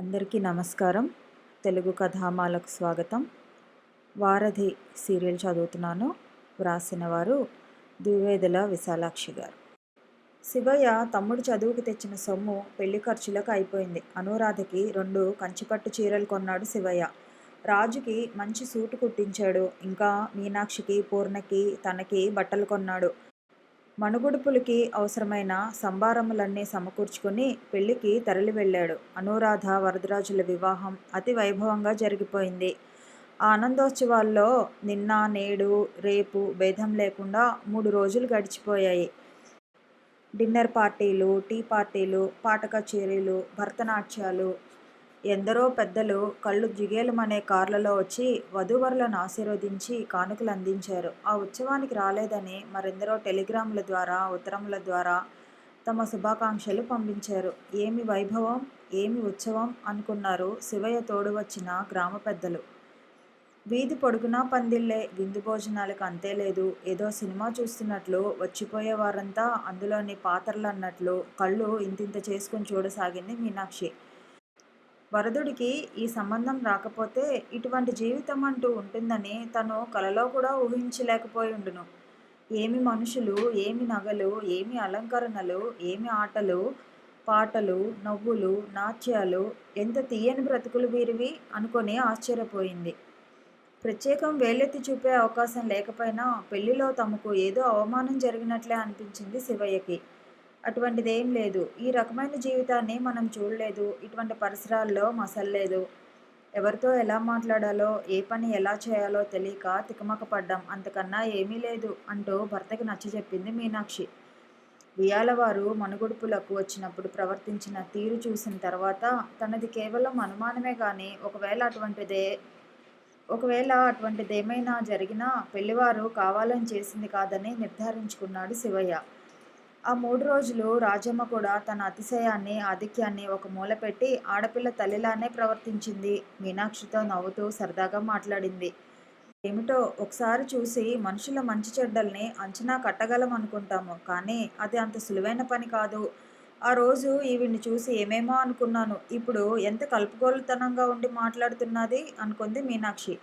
అందరికీ నమస్కారం. తెలుగు కథామాలకు స్వాగతం. వారధి సీరియల్ చదువుతున్నాను. వ్రాసిన వారు ద్వివేదుల విశాలాక్షి గారు. శివయ్య తమ్ముడు చదువుకు తెచ్చిన సొమ్ము పెళ్ళి ఖర్చులకు అయిపోయింది. అనురాధకి రెండు కంచిపట్టు చీరలు కొన్నాడు శివయ్య. రాజుకి మంచి సూటు కుట్టించాడు. ఇంకా మీనాక్షికి పూర్ణకి తనకి బట్టలు కొన్నాడు. మణుగుడుపులకి అవసరమైన సంభారములన్నీ సమకూర్చుకుని పెళ్ళికి తరలి వెళ్ళాడు అనురాధ వరదరాజుల వివాహం అతి వైభవంగా జరిగిపోయింది. ఆనందోత్సవాల్లో నిన్న నేడు రేపు భేదం లేకుండా మూడు రోజులు గడిచిపోయాయి. డిన్నర్ పార్టీలు టీ పార్టీలు పాట కచేరీలు భరతనాట్యాలు ఎందరో పెద్దలు కళ్ళు జిగేలమనే కార్లలో వచ్చి వధూవరులను ఆశీర్వదించి కానుకలు అందించారు. ఆ ఉత్సవానికి రాలేదని మరెందరో టెలిగ్రాముల ద్వారా ఉత్తరముల ద్వారా తమ శుభాకాంక్షలు పంపించారు. ఏమి వైభవం ఏమి ఉత్సవం అనుకున్నారు శివయ్య తోడు వచ్చిన గ్రామ పెద్దలు. వీధి పొడుగునా పందిళ్ళే విందు భోజనాలకు అంతే లేదు. ఏదో సినిమా చూస్తున్నట్లు వచ్చిపోయేవారంతా అందులోని పాత్రలు అన్నట్లు కళ్ళు ఇంతింత చేసుకుని చూడసాగింది మీనాక్షి. వరదుడికి ఈ సంబంధం రాకపోతే ఇటువంటి జీవితం అంటూ ఉంటుందని తను కలలో కూడా ఊహించలేకపోయి ఉండును ఏమి మనుషులు ఏమి నగలు ఏమి అలంకరణలు ఏమి ఆటలు పాటలు నవ్వులు నాట్యాలు ఎంత తీయని బ్రతుకులు వీరివి అనుకొని ఆశ్చర్యపోయింది. ప్రత్యేకం వేలెత్తి చూపే అవకాశం లేకపోయినా పెళ్ళిలో తమకు ఏదో అవమానం జరిగినట్లే అనిపించింది శివయ్యకి. అటువంటిది ఏం లేదు. ఈ రకమైన జీవితాన్ని మనం చూడలేదు. ఇటువంటి పరిసరాల్లో మసల్లేదు. ఎవరితో ఎలా మాట్లాడాలో ఏ పని ఎలా చేయాలో తెలియక తికమక పడ్డాం అంతకన్నా ఏమీ లేదు అంటూ భర్తకి నచ్చజెప్పింది మీనాక్షి. వియాలవారు మనుగుడుపులకు వచ్చినప్పుడు ప్రవర్తించిన తీరు చూసిన తర్వాత తనది కేవలం అనుమానమే కానీ ఒకవేళ అటువంటిదే ఒకవేళ అటువంటిదేమైనా జరిగినా పెళ్ళివారు కావాలని చేసింది కాదని నిర్ధారించుకున్నాడు శివయ్య. ఆ మూడు రోజులు రాజమ్మ కూడా తన అతిశయాన్ని ఆధిక్యాన్ని ఒక మూల పెట్టి ఆడపిల్ల తల్లిలానే ప్రవర్తించింది. మీనాక్షితో నవ్వుతూ సరదాగా మాట్లాడింది. ఏమిటో ఒకసారి చూసి మనుషుల మంచి చెడ్డల్ని అంచనా కట్టగలం అనుకుంటాము కానీ అది అంత సులువైన పని కాదు. ఆ రోజు ఈవిని చూసి ఏమేమో అనుకున్నాను. ఇప్పుడు ఎంత కలుపుగోలుతనంగా ఉండి మాట్లాడుతున్నది? అనుకుంది మీనాక్షి.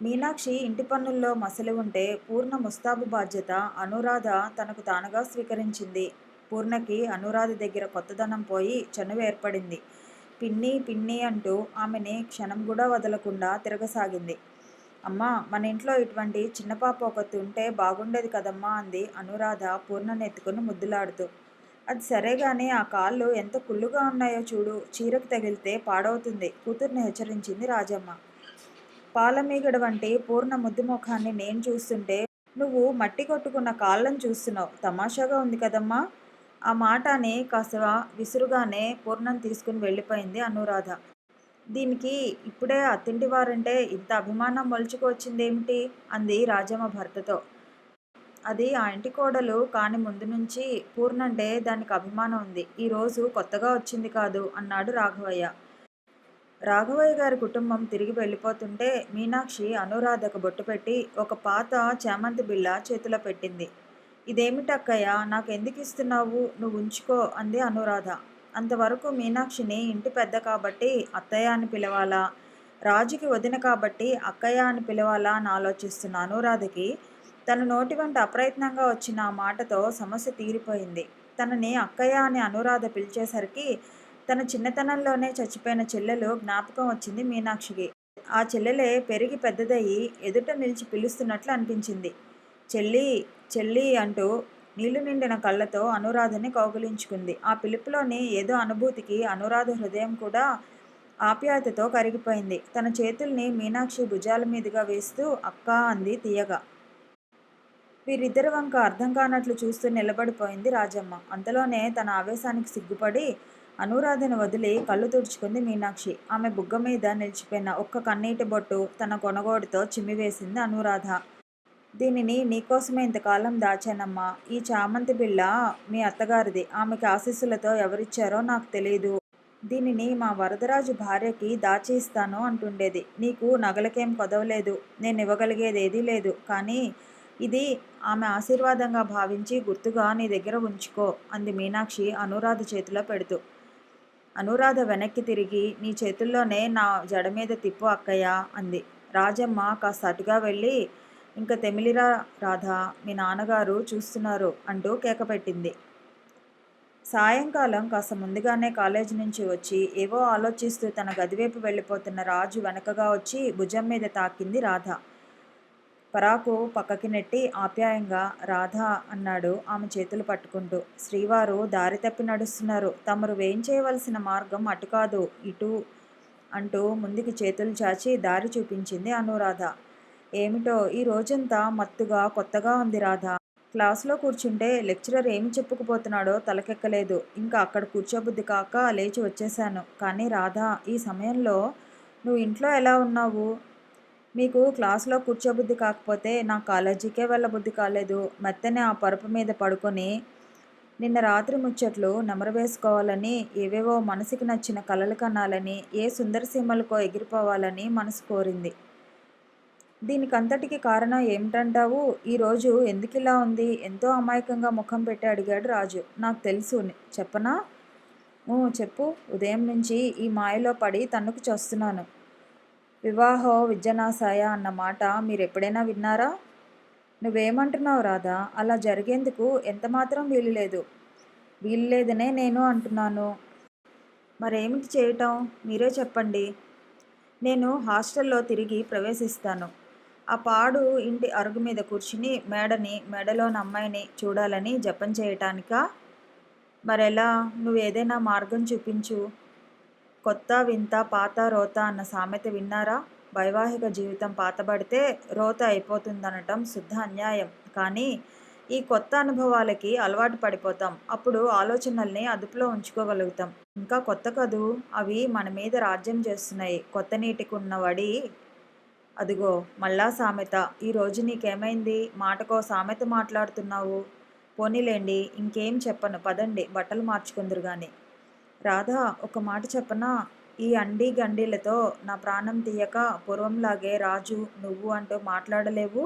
మీనాక్షి ఇంటి పన్నుల్లో మసలి ఉంటే పూర్ణ ముస్తాబు బాధ్యత అనురాధ తనకు తానుగా స్వీకరించింది. పూర్ణకి అనురాధ దగ్గర కొత్తదనం పోయి చనువు ఏర్పడింది. పిన్ని పిన్ని అంటూ ఆమెని క్షణం కూడా వదలకుండా తిరగసాగింది. అమ్మా మన ఇంట్లో ఇటువంటి చిన్న పాప ఒకటి ఉంటే బాగుండేది కదమ్మా అంది అనురాధ పూర్ణనెత్తుకుని ముద్దులాడుతూ. అది సరే కానీ ఆ కాళ్ళు ఎంత కుళ్ళుగా ఉన్నాయో చూడు చీరకు తగిలితే పాడవుతుంది. కూతుర్ని హెచ్చరించింది రాజమ్మ. పాలమీగడ వంటి పూర్ణ ముద్దు ముఖాన్ని నేను చూస్తుంటే నువ్వు మట్టి కొట్టుకున్న కాళ్ళను చూస్తున్నావు. తమాషాగా ఉంది కదమ్మా. ఆ మాటని కాస్త విసురుగానే పూర్ణం తీసుకుని వెళ్ళిపోయింది అనురాధ. దీనికి ఇప్పుడే అత్తింటి వారంటే ఇంత అభిమానం మొలుచుకొచ్చిందేమిటి అంది రాజమ్మ భర్తతో. అది ఆ ఇంటి కోడలు కాని ముందు నుంచి పూర్ణంటే దానికి అభిమానం ఉంది. ఈరోజు కొత్తగా వచ్చింది కాదు అన్నాడు రాఘవయ్య. రాఘవయ్య గారి కుటుంబం తిరిగి వెళ్ళిపోతుంటే మీనాక్షి అనురాధకు బొట్టు పెట్టి ఒక పాత చామంతి బిళ్ళ చేతిలో పెట్టింది. ఇదేమిటక్కయ్య నాకు ఎందుకు ఇస్తున్నావు? నువ్వు ఉంచుకో అంది అనురాధ. అంతవరకు మీనాక్షిని ఇంటి పెద్ద కాబట్టి అత్తయ్య అని పిలవాలా? రాజుకి వదిన కాబట్టి అక్కయ్య అని పిలవాలా? అని ఆలోచిస్తున్న అనురాధకి తన నోటి వెంట అప్రయత్నంగా వచ్చిన ఆ మాటతో సమస్య తీరిపోయింది. తనని అక్కయ్య అని అనురాధ పిలిచేసరికి తన చిన్నతనంలోనే చచ్చిపోయిన చెల్లెలు జ్ఞాపకం వచ్చింది మీనాక్షికి. ఆ చెల్లెలే పెరిగి పెద్దదయ్యి ఎదుట నిలిచి పిలుస్తున్నట్లు అనిపించింది. చెల్లి చెల్లి అంటూ నీళ్ళు నిండిన కళ్ళతో అనురాధని కౌగులించుకుంది. ఆ పిలుపులోని ఏదో అనుభూతికి అనురాధ హృదయం కూడా ఆప్యాయతతో కరిగిపోయింది. తన చేతుల్ని మీనాక్షి భుజాల మీదుగా వేస్తూ అక్క అంది తీయగా. వీరిద్దరి వంక అర్థం కానట్లు చూస్తూ నిలబడిపోయింది రాజమ్మ. అంతలోనే తన ఆవేశానికి సిగ్గుపడి అనురాధను వదిలి కళ్ళు తుడుచుకుంది మీనాక్షి. ఆమె బుగ్గ మీద నిలిచిపోయిన ఒక్క కన్నీటి బొట్టు తన కొనగోడుతో చిమ్మివేసింది అనురాధ. దీనిని నీకోసమే ఇంతకాలం దాచానమ్మా. ఈ చామంతి బిళ్ళ మీ అత్తగారిది. ఆమెకి ఆశీస్సులతో ఎవరిచ్చారో నాకు తెలియదు దీనిని మా వరదరాజు భార్యకి దాచి ఇస్తాను అంటుండేది. నీకు నగలకేం కొదవలేదు. నేను ఇవ్వగలిగేది ఏదీ లేదు. కానీ ఇది ఆమె ఆశీర్వాదంగా భావించి గుర్తుగా నీ దగ్గర ఉంచుకో అంది మీనాక్షి అనురాధ చేతిలో పెడుతూ. అనురాధ వెనక్కి తిరిగి నీ చేతుల్లోనే నా జడ మీద తిప్పు అక్కయ్య అంది. రాజమ్మ కాస్త అటుగా వెళ్ళి ఇంకా తెమిలిరా రాధా మీ నాన్నగారు చూస్తున్నారు అంటూ కేకపెట్టింది సాయంకాలం కాస్త ముందుగానే కాలేజీ నుంచి వచ్చి ఏవో ఆలోచిస్తూ తన గదివైపు వెళ్ళిపోతున్న రాజు వెనకగా వచ్చి భుజం మీద తాకింది రాధ. పరాకు పక్కకి నెట్టి ఆప్యాయంగా రాధ అన్నాడు ఆమె చేతులు పట్టుకుంటూ. శ్రీవారు దారి తప్పి నడుస్తున్నారు. తమరు వేయించేయవలసిన మార్గం అటు కాదు ఇటు అంటూ ముందుకి చేతులు చాచి దారి చూపించింది అనురాధ. ఏమిటో ఈ రోజంతా మత్తుగా కొత్తగా ఉంది రాధ. క్లాసులో కూర్చుంటే లెక్చరర్ ఏమి చెప్పుకుపోతున్నాడో తలకెక్కలేదు. ఇంకా అక్కడ కూర్చోబుద్ధి కాక లేచి వచ్చేశాను. కానీ రాధా ఈ సమయంలో నువ్వు ఇంట్లో ఎలా ఉన్నావు? మీకు క్లాస్లో కూర్చోబుద్ధి కాకపోతే నా కాలేజీకే వెళ్ళబుద్ధి కాలేదు. మెత్తనే ఆ పరుపు మీద పడుకొని నిన్న రాత్రి ముచ్చట్లు నెమరు వేసుకోవాలని ఏవేవో మనసుకి నచ్చిన కలలు కనాలని ఏ సుందరసీమలకో ఎగిరిపోవాలని మనసు కోరింది. దీనికంతటికి కారణం ఏమిటంటావు? ఈరోజు ఎందుకు ఇలా ఉంది? ఎంతో అమాయకంగా ముఖం పెట్టి అడిగాడు రాజు. నాకు తెలుసు. చెప్పనా? చెప్పు. ఉదయం నుంచి ఈ మాయలో పడి తన్నుకు చస్తున్నాను. వివాహో విద్యనాశాయ అన్న మాట మీరు ఎప్పుడైనా విన్నారా? నువ్వేమంటున్నావు రాధా? అలా జరిగేందుకు ఎంతమాత్రం వీలు లేదు వీలు లేదనే నేను అంటున్నాను. మరేమిటి చేయటం? మీరే చెప్పండి. నేను హాస్టల్లో తిరిగి ప్రవేశిస్తాను. ఆ పాడు ఇంటి అరుగు మీద కూర్చుని మేడని మెడలోని అమ్మాయిని చూడాలని జపం చేయటానికా? మరెలా? నువ్వు ఏదైనా మార్గం చూపించు. కొత్త వింత పాత రోత అన్న సామెత విన్నారా? వైవాహిక జీవితం పాతబడితే రోత అయిపోతుందనటం శుద్ధ అన్యాయం. కానీ ఈ కొత్త అనుభవాలకి అలవాటు పడిపోతాం. అప్పుడు ఆలోచనల్ని అదుపులో ఉంచుకోగలుగుతాం. ఇంకా కొత్త కదూ? అవి మన మీద రాజ్యం చేస్తున్నాయి. కొత్త నీటికి ఉన్న వడి అదిగో మళ్ళా సామెత. ఈరోజు నీకేమైంది? మాటకో సామెత మాట్లాడుతున్నావు? పోనీలేండి ఇంకేం చెప్పను. పదండి బట్టలు మార్చుకుందరు కానీ రాధా ఒక మాట చెప్పనా? ఈ అండి గండీలతో నా ప్రాణం తీయక పూర్వంలాగే రాజు నువ్వు అంటూ మాట్లాడలేవు?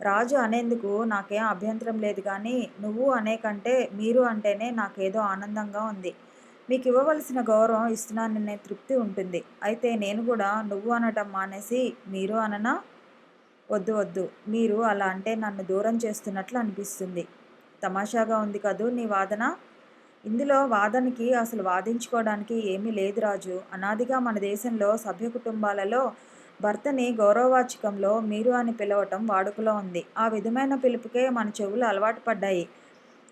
రాజు అనేందుకు నాకేం అభ్యంతరం లేదు కానీ నువ్వు అనే కంటే మీరు అంటేనే నాకేదో ఆనందంగా ఉంది. మీకు ఇవ్వవలసిన గౌరవం ఇస్తున్నాననే తృప్తి ఉంటుంది. అయితే నేను కూడా నువ్వు అనటం మానేసి మీరు అననా? వద్దు వద్దు. మీరు అలా అంటే నన్ను దూరం చేస్తున్నట్లు అనిపిస్తుంది. తమాషాగా ఉంది కదూ నీ వాదన? ఇందులో వాదనకి అసలు వాదించుకోవడానికి ఏమీ లేదు రాజు. అనాదిగా మన దేశంలో సభ్య కుటుంబాలలో భర్తని గౌరవవాచకంలో మీరు అని పిలవటం వాడుకలో ఉంది. ఆ విధమైన పిలుపుకే మన చెవులు అలవాటు పడ్డాయి.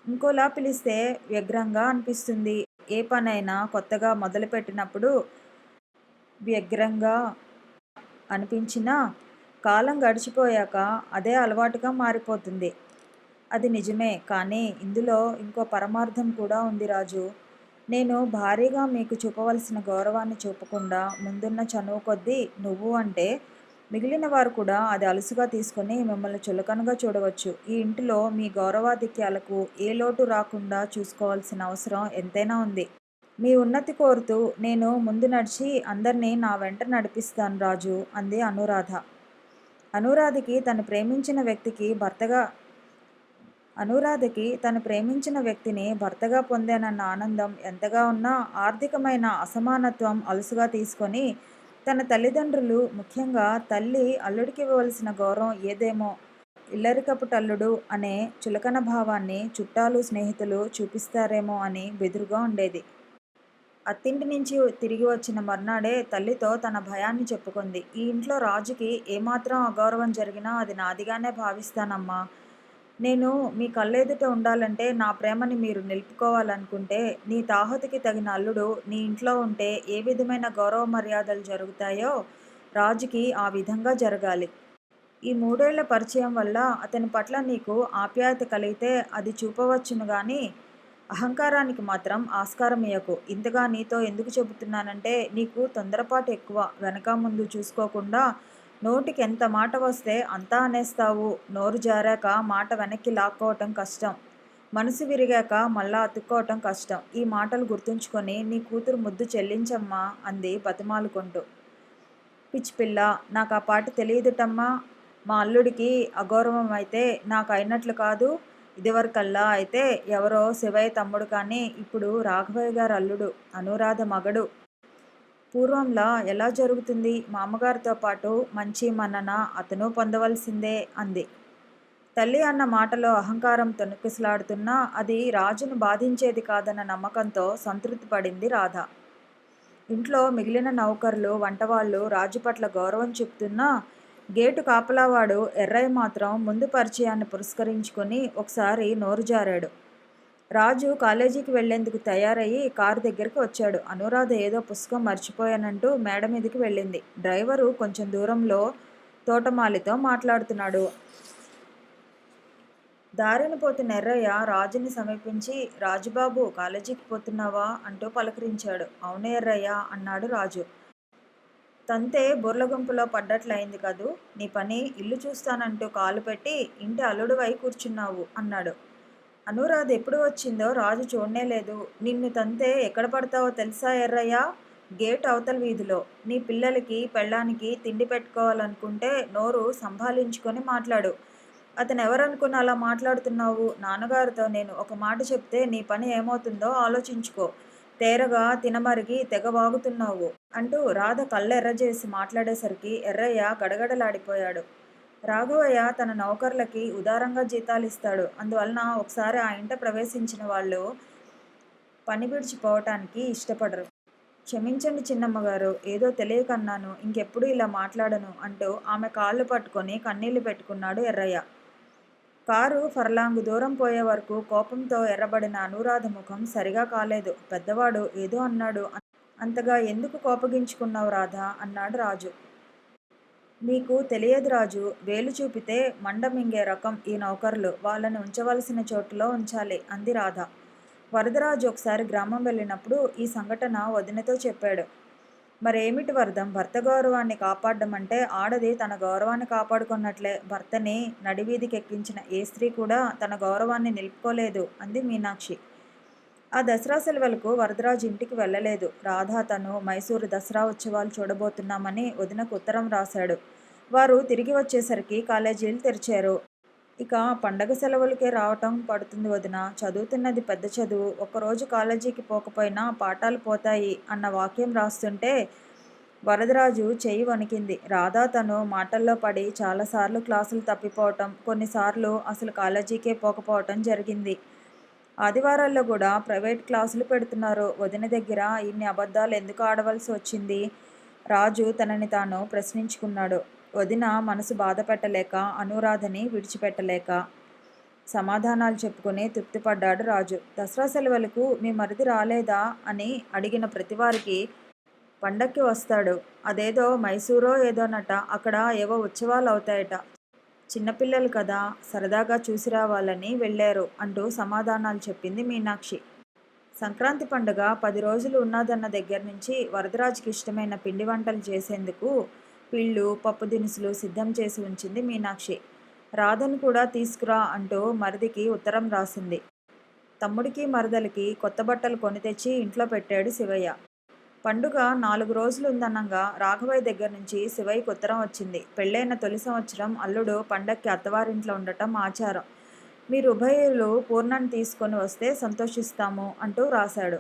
ఇంకోలా పిలిస్తే వ్యగ్రంగా అనిపిస్తుంది. ఏ పనైనా కొత్తగా మొదలుపెట్టినప్పుడు వ్యగ్రంగా అనిపించినా కాలం గడిచిపోయాక అదే అలవాటుగా మారిపోతుంది. అది నిజమే. కానీ ఇందులో ఇంకో పరమార్థం కూడా ఉంది రాజు. నేను భారీగా మీకు చూపవలసిన గౌరవాన్ని చూపకుండా ముందున్న చనువు కొద్దీ నువ్వు అంటే మిగిలిన వారు కూడా అది అలుసుగా తీసుకొని మిమ్మల్ని చులకనగా చూడవచ్చు. ఈ ఇంటిలో మీ గౌరవాధిక్యాలకు ఏ లోటు రాకుండా చూసుకోవాల్సిన అవసరం ఎంతైనా ఉంది. మీ ఉన్నతి కోరుతూ నేను ముందు నడిచి అందరినీ నా వెంట నడిపిస్తాను రాజు అంది అనురాధ. అనురాధకి తను ప్రేమించిన వ్యక్తికి భర్తగా అనురాధకి తను ప్రేమించిన వ్యక్తిని భర్తగా పొందానన్న ఆనందం ఎంతగా ఉన్నా ఆర్థికమైన అసమానత్వం అలుసుగా తీసుకొని తన తల్లిదండ్రులు ముఖ్యంగా తల్లి అల్లుడికి ఇవ్వవలసిన గౌరవం ఏదేమో ఇల్లరికపు టల్లుడు అనే చులకన భావాన్ని చుట్టాలు స్నేహితులు చూపిస్తారేమో అని బెదురుగా ఉండేది. అత్తింటి నుంచి తిరిగి వచ్చిన మర్నాడే తల్లితో తన భయాన్ని చెప్పుకుంది. ఈ ఇంట్లో రాజుకి ఏమాత్రం అగౌరవం జరిగినా అది నాదిగానే భావిస్తానమ్మా. నేను మీ కళ్ళెదుట ఉండాలంటే నా ప్రేమని మీరు నిలుపుకోవాలనుకుంటే నీ తాహతికి తగిన అల్లుడు నీ ఇంట్లో ఉంటే ఏ విధమైన గౌరవ మర్యాదలు జరుగుతాయో రాజుకి ఆ విధంగా జరగాలి. ఈ మూడేళ్ళ పరిచయం వల్ల అతని పట్ల నీకు ఆప్యాయత కలిగితే అది చూపవచ్చును కానీ అహంకారానికి మాత్రం ఆస్కారం ఇయ్యకు. ఇంతగా నీతో ఎందుకు చెబుతున్నానంటే నీకు తొందరపాటు ఎక్కువ వెనక ముందు చూసుకోకుండా నోటికి ఎంత మాట వస్తే అంతా అనేస్తావు. నోరు జారాక మాట వెనక్కి లాక్కోవటం కష్టం. మనసు విరిగాక మళ్ళా అతుక్కోవటం కష్టం. ఈ మాటలు గుర్తుంచుకొని నీ కూతురు ముద్దు చెల్లించమ్మా అంది బతిమాలుకుంటూ. పిచ్చి పిల్ల నాకు ఆ పాట తెలియదుటమ్మా. మా అల్లుడికి అగౌరవం అయితే నాకు అయినట్లు కాదు. ఇదివరకల్లా అయితే ఎవరో శివయ్య తమ్ముడు కానీ ఇప్పుడు రాఘవయ్య గారు అల్లుడు అనురాధ మగడు. పూర్వంలా ఎలా జరుగుతుంది? మామగారితో పాటు మంచి మన్నన అతను పొందవలసిందే అంది. తల్లి అన్న మాటలో అహంకారం తొణికిసలాడుతున్నా అది రాజును బాధించేది కాదన్న నమ్మకంతో సంతృప్తి పడింది రాధ. ఇంట్లో మిగిలిన నౌకర్లు వంటవాళ్ళు రాజు పట్ల గౌరవం చెప్తున్నా గేటు కాపలావాడు ఎర్రయ్య మాత్రం ముందు పరిచయాన్ని పురస్కరించుకొని ఒకసారి నోరు జారాడు. రాజు కాలేజీకి వెళ్ళేందుకు తయారయ్యి కారు దగ్గరికి వచ్చాడు. అనురాధ ఏదో పుస్తకం మర్చిపోయానంటూ మేడ మీదకి వెళ్ళింది. డ్రైవరు కొంచెం దూరంలో తోటమాలితో మాట్లాడుతున్నాడు. దారిన పోతున్న ఎర్రయ్య రాజుని సమీపించి రాజుబాబు కాలేజీకి పోతున్నావా? అంటూ పలకరించాడు. అవునే ఎర్రయ్య అన్నాడు రాజు. తంతే బుర్ల గుంపులో పడ్డట్లయింది కదూ నీ పని ఇల్లు చూస్తానంటూ కాలు పెట్టి ఇంటి అల్లుడువై కూర్చున్నావు అన్నాడు. అనురాధ ఎప్పుడు వచ్చిందో రాజు చూడనే లేదు. నిన్ను తంతే ఎక్కడ పడతావో తెలుసా ఎర్రయ్య? గేట్ అవతల వీధిలో. నీ పిల్లలకి పెళ్ళానికి తిండి పెట్టుకోవాలనుకుంటే నోరు సంభాలించుకొని మాట్లాడు. అతను ఎవరనుకుని అలా మాట్లాడుతున్నావు? నాన్నగారితో నేను ఒక మాట చెప్తే నీ పని ఏమవుతుందో ఆలోచించుకో. తేరగా తినమరిగి తెగ వాగుతున్నావు అంటూ రాధ కళ్ళెర్రజేసి మాట్లాడేసరికి ఎర్రయ్య గడగడలాడిపోయాడు. రాఘవయ్య తన నౌకర్లకి ఉదారంగా జీతాలు ఇస్తాడు అందువలన ఒకసారి ఆ ఇంట ప్రవేశించిన వాళ్ళు పని విడిచిపోవటానికి ఇష్టపడరు. క్షమించండి చిన్నమ్మగారు ఏదో తెలియకన్నాను ఇంకెప్పుడు ఇలా మాట్లాడను అంటూ ఆమె కాళ్ళు పట్టుకొని కన్నీళ్ళు పెట్టుకున్నాడు ఎర్రయ్య. కారు ఫర్లాంగు దూరం పోయే వరకు కోపంతో ఎర్రబడిన అనురాధ ముఖం సరిగా కాలేదు. పెద్దవాడు ఏదో అన్నాడు. అంతగా ఎందుకు కోపగించుకున్నావు రాధా? అన్నాడు రాజు. నీకు తెలియదు రాజు వేలు చూపితే మండమింగే రకం ఈ నౌకర్లు వాళ్ళని ఉంచవలసిన చోటులో ఉంచాలి అంది రాధ. వరదరాజు ఒకసారి గ్రామం వెళ్ళినప్పుడు ఈ సంఘటన వదినతో చెప్పాడు. మరేమిటి వరదం? భర్త గౌరవాన్ని కాపాడడం అంటే ఆడది తన గౌరవాన్ని కాపాడుకున్నట్లే. భర్తని నడివీధికి ఎక్కించిన ఏ స్త్రీ కూడా తన గౌరవాన్ని నిలుపుకోలేదు అంది మీనాక్షి. ఆ దసరా సెలవులకు వరదరాజు ఇంటికి వెళ్ళలేదు. రాధా తను మైసూరు దసరా ఉత్సవాలు చూడబోతున్నామని వదినకు ఉత్తరం రాశాడు. వారు తిరిగి వచ్చేసరికి కాలేజీలు తెరిచారు. ఇక పండగ సెలవులకే రావటం పడుతుంది వదిన. చదువుతున్నది పెద్ద చదువు. ఒకరోజు కాలేజీకి పోకపోయినా పాఠాలు పోతాయి అన్న వాక్యం రాస్తుంటే వరదరాజు చేయి వణికింది. రాధా తను మాటల్లో పడి చాలాసార్లు క్లాసులు తప్పిపోవటం కొన్నిసార్లు అసలు కాలేజీకే పోకపోవటం జరిగింది. ఆదివారాల్లో కూడా ప్రైవేట్ క్లాసులు పెడుతున్నారు. వదిన దగ్గర ఇన్ని అబద్ధాలు ఎందుకు ఆడవలసి వచ్చింది? రాజు తనని తాను ప్రశ్నించుకున్నాడు. వదిన మనసు బాధ పెట్టలేక అనురాధని విడిచిపెట్టలేక సమాధానాలు చెప్పుకుని తృప్తిపడ్డాడు రాజు. దసరా సెలవులకు మీ మరిది రాలేదా? అని అడిగిన ప్రతివారికి పండక్కి వస్తాడు. అదేదో మైసూరో ఏదోనట అక్కడ ఏవో ఉత్సవాలు అవుతాయట. చిన్నపిల్లలు కదా సరదాగా చూసి రావాలని వెళ్ళారు అంటూ సమాధానాలు చెప్పింది మీనాక్షి. సంక్రాంతి పండుగ పది రోజులు ఉన్నదన్న దగ్గర నుంచి వరదరాజుకి ఇష్టమైన పిండి వంటలు చేసేందుకు పిళ్ళు పప్పు దినుసులు సిద్ధం చేసి ఉంచింది మీనాక్షి. రాధను కూడా తీసుకురా అంటూ మరిదికి ఉత్తరం రాసింది. తమ్ముడికి మరదలికి కొత్త బట్టలు కొని తెచ్చి ఇంట్లో పెట్టాడు శివయ్య. పండుగ నాలుగు రోజులు ఉందనంగా రాఘవయ్య దగ్గర నుంచి శివయ్యకు ఉత్తరం వచ్చింది. పెళ్ళైన తొలి సంవత్సరం అల్లుడు పండక్కి అత్తవారింట్లో ఉండటం ఆచారం. మీరు ఉభయులు పూర్ణాన్ని తీసుకొని వస్తే సంతోషిస్తాము అంటూ రాశాడు.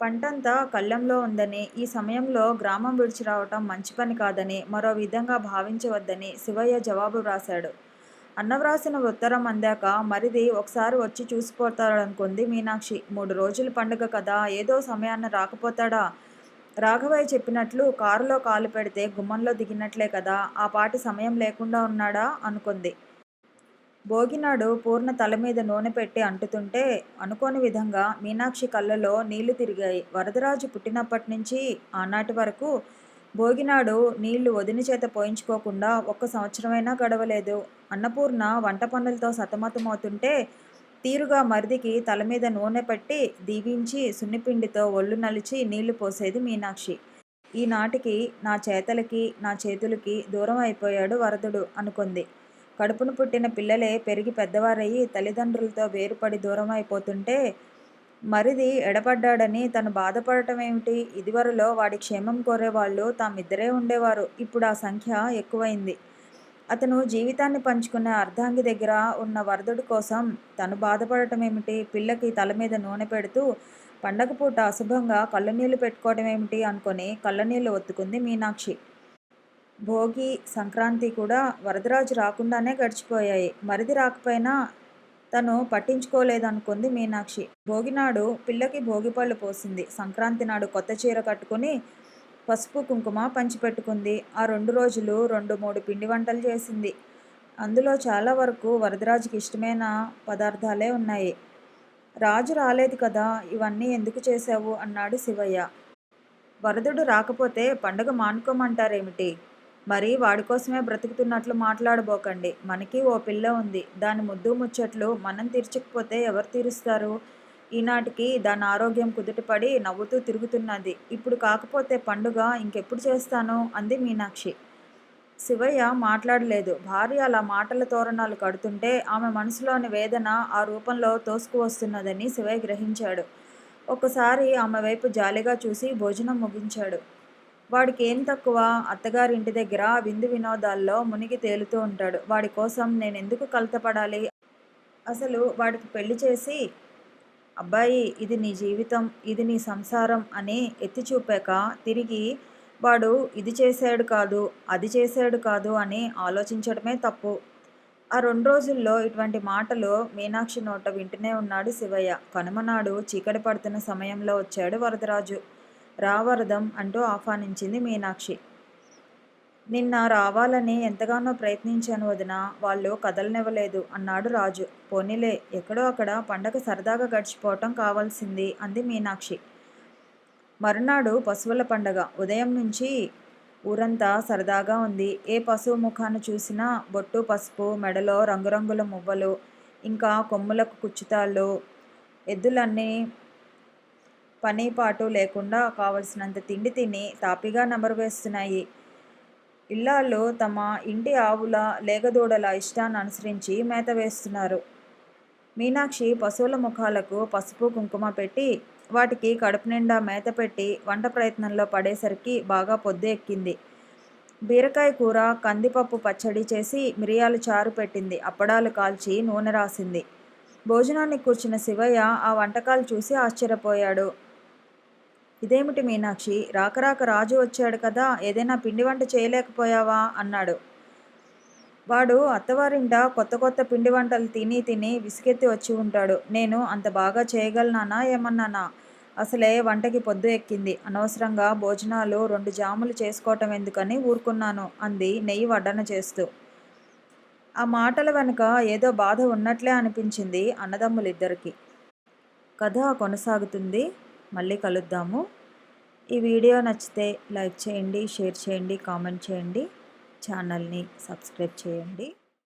పంటంతా కళ్ళెంలో ఉందని ఈ సమయంలో గ్రామం విడిచి రావటం మంచి పని కాదని మరో విధంగా భావించవద్దని శివయ్య జవాబు రాశాడు. అన్న వ్రాసిన ఉత్తరం అందాక మరిది ఒకసారి వచ్చి చూసిపోతాడనుకుంది మీనాక్షి. మూడు రోజుల పండుగ కదా ఏదో సమయాన్ని రాకపోతాడా? రాఘవయ్య చెప్పినట్లు కారులో కాలు పెడితే గుమ్మంలో దిగినట్లే కదా ఆ పాటి సమయం లేకుండా ఉన్నాడా? అనుకుంది. భోగినాడు పూర్ణ తల మీద నూనె పెట్టి అంటుతుంటే అనుకోని విధంగా మీనాక్షి కళ్ళలో నీళ్ళు తిరిగాయి. వరదరాజు పుట్టినప్పటి నుంచి ఆనాటి వరకు భోగినాడు నీళ్ళు వదిన చేత పోయించుకోకుండా ఒక్క సంవత్సరమైనా గడవలేదు. అన్నపూర్ణ వంట పనులతో సతమతమవుతుంటే తీరుగా మరిదికి తల మీద నూనె పెట్టి దీవించి సున్నిపిండితో ఒళ్ళు నలిచి నీళ్ళు పోసేది మీనాక్షి. ఈనాటికి నా చేతలకి నా చేతులకి దూరం అయిపోయాడు వరదుడు అనుకుంది. కడుపును పుట్టిన పిల్లలే పెరిగి పెద్దవారయ్యి తల్లిదండ్రులతో వేరుపడి దూరం అయిపోతుంటే మరిది ఎడపడ్డాడని తను బాధపడటం ఏమిటి? ఇదివరలో వాడి క్షేమం కోరేవాళ్ళు తామిద్దరే ఉండేవారు. ఇప్పుడు ఆ సంఖ్య ఎక్కువైంది. అతను జీవితాన్ని పంచుకునే అర్ధాంగి దగ్గర ఉన్న వరదుడి కోసం తను బాధపడటం ఏమిటి? పిల్లకి తల మీద నూనె పెడుతూ పండగ పూట అశుభంగా కళ్ళనీళ్ళు పెట్టుకోవడం ఏమిటి అనుకొని కళ్ళనీళ్ళు ఒత్తుకుంది మీనాక్షి. భోగి సంక్రాంతి కూడా వరదరాజు రాకుండానే గడిచిపోయాయి. మరిది రాకపోయినా తను పట్టించుకోలేదనుకుంది మీనాక్షి. భోగినాడు పిల్లకి భోగిపళ్ళు పోసింది. సంక్రాంతి నాడు కొత్త చీర కట్టుకుని పసుపు కుంకుమ పంచిపెట్టుకుంది. ఆ రెండు రోజులు రెండు మూడు పిండి వంటలు చేసింది. అందులో చాలా వరకు వరదరాజుకి ఇష్టమైన పదార్థాలే ఉన్నాయి. రాజు రాలేదు కదా ఇవన్నీ ఎందుకు చేశావు? అన్నాడు శివయ్య. వరదుడు రాకపోతే పండగ మానుకోమంటారేమిటి? మరి వాడి కోసమే బ్రతుకుతున్నట్లు మాట్లాడబోకండి. మనకి ఓ పిల్ల ఉంది. దాని ముద్దు ముచ్చట్లు మనం తీర్చకపోతే ఎవరు తీరుస్తారు? ఈనాటికి దాని ఆరోగ్యం కుదుటపడి నవ్వుతూ తిరుగుతున్నది. ఇప్పుడు కాకపోతే పండుగ ఇంకెప్పుడు చేస్తాను? అంది మీనాక్షి. శివయ్య మాట్లాడలేదు. భార్య అలా మాటల తోరణాలు కడుతుంటే ఆమె మనసులోని వేదన ఆ రూపంలో తోసుకు వస్తున్నదని శివయ్య గ్రహించాడు. ఒక్కసారి ఆమె వైపు జాలిగా చూసి భోజనం ముగించాడు. వాడికి ఏం తక్కువ? అత్తగారి ఇంటి దగ్గర విందు వినోదాల్లో మునిగి తేలుతూ ఉంటాడు. వాడి కోసం నేను ఎందుకు కలతపడాలి? అసలు వాడికి పెళ్ళి చేసి అబ్బాయి ఇది నీ జీవితం ఇది నీ సంసారం అని ఎత్తి చూపాక తిరిగి వాడు ఇది చేశాడు కాదు అది చేశాడు కాదు అని ఆలోచించడమే తప్పు. ఆ రెండు రోజుల్లో ఇటువంటి మాటలు మీనాక్షి నోట వింటూనే ఉన్నాడు శివయ్య. కనుమనాడు చీకటి పడుతున్న సమయంలో వచ్చాడు వరదరాజు. రావరదం అంటూ ఆహ్వానించింది మీనాక్షి. నిన్న రావాలని ఎంతగానో ప్రయత్నించాను వదిన వాళ్ళు కదలనివ్వలేదు అన్నాడు రాజు. పోనీలే ఎక్కడో అక్కడ పండగ సరదాగా గడిచిపోవటం కావాల్సింది అంది మీనాక్షి. మరునాడు పశువుల పండగ. ఉదయం నుంచి ఊరంతా సరదాగా ఉంది. ఏ పశువు ముఖాన్ని చూసినా బొట్టు పసుపు మెడలో రంగురంగుల మువ్వలు ఇంకా కొమ్ములకు కుచ్చుతాళ్ళు ఎద్దులన్నీ పని పాటు లేకుండా కావలసినంత తిండి తిని తాపిగా నెమరు వేస్తున్నాయి. ఇల్లాళ్ళు తమ ఇంటి ఆవుల లేగదూడల ఇష్టాన్ని అనుసరించి మేత వేస్తున్నారు. మీనాక్షి పశువుల ముఖాలకు పసుపు కుంకుమ పెట్టి వాటికి కడుపు నిండా మేత పెట్టి వంట ప్రయత్నంలో పడేసరికి బాగా పొద్దు ఎక్కింది. బీరకాయ కూర కందిపప్పు పచ్చడి చేసి మిరియాలు చారు పెట్టింది. అప్పడాలు కాల్చి నూనె రాసింది. భోజనానికి కూర్చున్న శివయ్య ఆ వంటకాలు చూసి ఆశ్చర్యపోయాడు. ఇదేమిటి మీనాక్షి? రాకరాక రాజు వచ్చాడు కదా ఏదైనా పిండి వంట చేయలేకపోయావా? అన్నాడు. వాడు అత్తవారింట కొత్త కొత్త పిండి వంటలు తిని తిని విసుగెత్తి వచ్చి ఉంటాడు. నేను అంత బాగా చేయగలనానా? ఏమన్నానా? అసలే వంటకి పొద్దు ఎక్కింది. అనవసరంగా భోజనాలు రెండు జాములు చేసుకోవటం ఎందుకని ఊరుకున్నాను అంది నెయ్యి వడ్డన చేస్తూ. ఆ మాటల వెనుక ఏదో బాధ ఉన్నట్లే అనిపించింది అన్నదమ్ములిద్దరికీ. కథ కొనసాగుతుంది. మళ్ళీ కలుద్దాము. ఈ వీడియో నచ్చితే లైక్ చేయండి షేర్ చేయండి కామెంట్ చేయండి. ఛానల్ని సబ్స్క్రైబ్ చేయండి.